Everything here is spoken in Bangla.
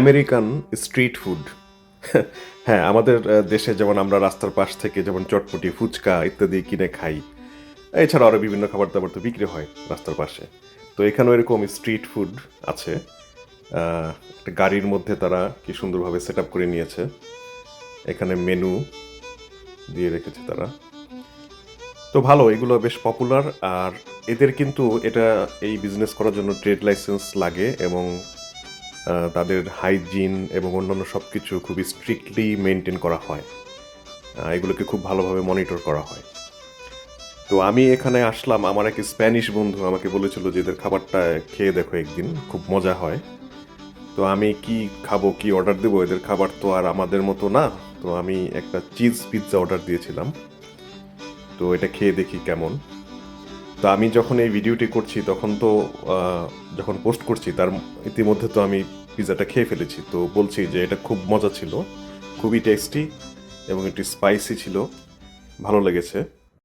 আমেরিকান স্ট্রিট ফুড হ্যাঁ আমাদের দেশে যেমন আমরা রাস্তার পাশ থেকে যেমন চটপটি, ফুচকা ইত্যাদি কিনে খাই এছাড়া আরও বিভিন্ন খাবার দাবার তো বিক্রি হয় রাস্তার পাশে। তো এখানেও এরকম স্ট্রিট ফুড আছে। একটা গাড়ির মধ্যে তারা কি সুন্দরভাবে সেট আপ করে নিয়েছে। এখানে মেনু দিয়ে রেখেছে তারা। তো ভালো, এগুলো বেশ পপুলার আর এদের কিন্তু এটা এই বিজনেস করার জন্য ট্রেড লাইসেন্স লাগে এবং তাদের হাইজিন এবং অন্যান্য সব কিছু খুবই স্ট্রিক্টলি মেনটেন করা হয়। এগুলোকে খুব ভালোভাবে মনিটর করা হয়। তো আমি এখানে আসলাম, আমার এক স্প্যানিশ বন্ধু আমাকে বলেছিল যে, এদের খাবারটা খেয়ে দেখো একদিন, খুব মজা হয়। তো আমি কি খাব, কি অর্ডার দেবো? এদের খাবার তো আর আমাদের মতো না। তো আমি একটা চিজ পিৎজা অর্ডার দিয়েছিলাম। তো এটা খেয়ে দেখি কেমন। তো আমি যখন এই ভিডিওটি করছি, তখন তো যখন পোস্ট করছি, তার ইতিমধ্যে তো আমি পিৎজাটা খেয়ে ফেলেছি। তো বলছি যে এটা খুব মজা ছিল, খুবই টেস্টি এবং একটু স্পাইসি ছিল, ভালো লেগেছে।